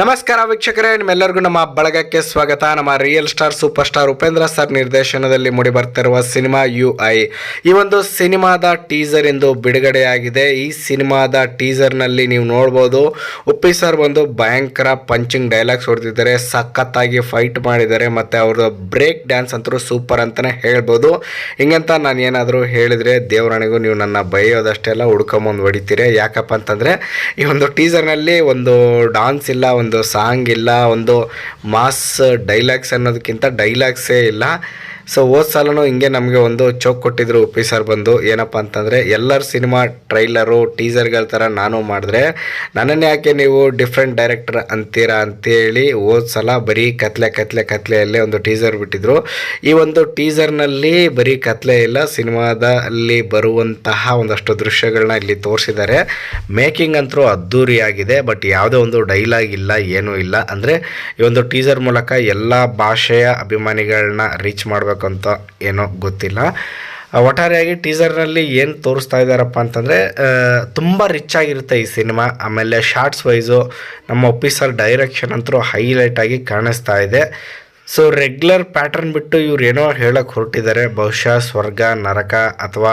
ನಮಸ್ಕಾರ ವೀಕ್ಷಕರೇ, ನಿಮ್ಮೆಲ್ಲರಿಗೂ ನಮ್ಮ ಬಳಗಕ್ಕೆ ಸ್ವಾಗತ. ನಮ್ಮ real star super star Upendra sir ನಿರ್ದೇಶನದಲ್ಲಿ ಮೂಡಿ ಬರ್ತಿರುವ ಸಿನಿಮಾ ಯು ಐ ಈ ಒಂದು ಸಿನಿಮಾದ ಟೀಸರ್ ಎಂದು ಬಿಡುಗಡೆಯಾಗಿದೆ. ಈ ಸಿನಿಮಾದ ಟೀಸರ್ನಲ್ಲಿ ನೀವು ನೋಡ್ಬೋದು, ಉಪ್ಪಿ ಸರ್ ಬಂದು ಭಯಂಕರ ಪಂಚಿಂಗ್ ಡೈಲಾಗ್ಸ್ ಹೊಡೆದಿದ್ದಾರೆ, ಸಖತ್ತಾಗಿ ಫೈಟ್ ಮಾಡಿದ್ದಾರೆ, ಮತ್ತು ಅವ್ರದ್ದು ಬ್ರೇಕ್ ಡ್ಯಾನ್ಸ್ ಅಂತೂ ಸೂಪರ್ ಅಂತಲೇ ಹೇಳ್ಬೋದು. ಹಿಂಗಂತ ನಾನು ಏನಾದರೂ ಹೇಳಿದರೆ ದೇವರಾಣಿಗೂ ನೀವು ನನ್ನ ಬೈಯೋದಷ್ಟೆಲ್ಲ ಹುಡ್ಕೊಂಬಂದು ಹೊಡಿತೀರಿ. ಯಾಕಪ್ಪ ಅಂತಂದರೆ, ಈ ಒಂದು ಟೀಸರ್ನಲ್ಲಿ ಒಂದು ಡಾನ್ಸ್ ಇಲ್ಲ ಒಂದು ಸಾಂಗ್ ಇಲ್ಲ ಒಂದು ಮಾಸ್ ಡೈಲಾಗ್ಸ್ ಅನ್ನೋದಕ್ಕಿಂತ ಡೈಲಾಗ್ಸೇ ಇಲ್ಲ. ಸೊ ಹೋದ ಸಾಲನೂ ಹಿಂಗೆ ನಮಗೆ ಒಂದು ಚೌಕ್ ಕೊಟ್ಟಿದ್ರು ಉಪ್ಪಿ ಸರ್ ಬಂದು. ಏನಪ್ಪ ಅಂತಂದರೆ, ಎಲ್ಲರ ಸಿನಿಮಾ ಟ್ರೈಲರು, ಟೀಸರ್ಗಳ ಥರ ನಾನು ಮಾಡಿದ್ರೆ, ನನ್ನನ್ನು ಯಾಕೆ ನೀವು ಡಿಫ್ರೆಂಟ್ ಡೈರೆಕ್ಟರ್ ಅಂತೀರಾ ಅಂತೇಳಿ ಹೋದ ಸಲ ಬರೀ ಕತ್ಲೆ ಕತ್ಲೆ, ಕತ್ಲೆಯಲ್ಲೇ ಒಂದು ಟೀಸರ್ ಬಿಟ್ಟಿದ್ರು. ಈ ಒಂದು ಟೀಸರ್ನಲ್ಲಿ ಬರೀ ಕತ್ಲೆ ಇಲ್ಲ, ಸಿನಿಮಾದಲ್ಲಿ ಬರುವಂತಹ ಒಂದಷ್ಟು ದೃಶ್ಯಗಳನ್ನ ಇಲ್ಲಿ ತೋರಿಸಿದ್ದಾರೆ. ಮೇಕಿಂಗ್ ಅಂತೂ ಅದ್ಧೂರಿಯಾಗಿದೆ ಬಟ್ ಯಾವುದೇ ಒಂದು ಡೈಲಾಗ್ ಇಲ್ಲ, ಏನೂ ಇಲ್ಲ. ಅಂದರೆ, ಈ ಒಂದು ಟೀಸರ್ ಮೂಲಕ ಎಲ್ಲ ಭಾಷೆಯ ಅಭಿಮಾನಿಗಳನ್ನ ರೀಚ್ ಮಾಡಬೇಕು ಅಂತ ಏನೋ ಗೊತ್ತಿಲ್ಲ. ಒಟ್ಟಾರೆಯಾಗಿ ಟೀಸರ್ನಲ್ಲಿ ಏನು ತೋರಿಸ್ತಾ ಇದ್ದಾರಪ್ಪ ಅಂತಂದರೆ ತುಂಬ ರಿಚ್ ಆಗಿರುತ್ತೆ ಈ ಸಿನಿಮಾ. ಆಮೇಲೆ ಶಾರ್ಟ್ಸ್ ವೈಸು ನಮ್ಮ ಒಫೀಸರ್ ಡೈರೆಕ್ಷನ್ ಅಂತೂ ಹೈಲೈಟ್ ಆಗಿ ಕಾಣಿಸ್ತಾ ಇದೆ. ಸೊ ರೆಗ್ಯುಲರ್ ಪ್ಯಾಟರ್ನ್ ಬಿಟ್ಟು ಇವ್ರು ಏನೋ ಹೇಳಕ್ಕೆ ಹೊರಟಿದ್ದಾರೆ. ಬಹುಶಃ ಸ್ವರ್ಗ, ನರಕ ಅಥವಾ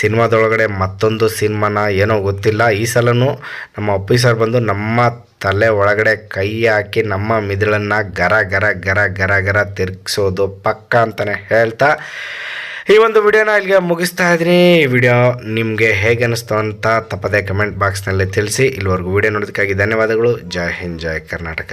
ಸಿನಿಮಾದೊಳಗಡೆ ಮತ್ತೊಂದು ಸಿನಿಮಾನ ಏನೋ ಗೊತ್ತಿಲ್ಲ. ಈ ಸಲನೂ ನಮ್ಮ ಆಫೀಸರ್ ಬಂದು ನಮ್ಮ ತಲೆ ಒಳಗಡೆ ಕೈ ಹಾಕಿ ನಮ್ಮ ಮಿದುಳನ್ನು ಗರ ಗರ ಗರ ಗರ ಗರ ತಿರುಗಿಸೋದು ಪಕ್ಕ ಅಂತಲೇ ಹೇಳ್ತಾ ಈ ಒಂದು ವಿಡಿಯೋನ ಇಲ್ಲಿಗೆ ಮುಗಿಸ್ತಾ ಇದ್ದೀನಿ. ಈ ವಿಡಿಯೋ ನಿಮಗೆ ಹೇಗೆ ಅನ್ನಿಸ್ತು ಅಂತ ತಪ್ಪದೆ ಕಮೆಂಟ್ ಬಾಕ್ಸ್ನಲ್ಲಿ ತಿಳಿಸಿ. ಇಲ್ಲಿವರೆಗೂ ವಿಡಿಯೋ ನೋಡೋದಕ್ಕಾಗಿ ಧನ್ಯವಾದಗಳು. ಜೈ ಹಿಂದ್, ಜೈ ಕರ್ನಾಟಕ.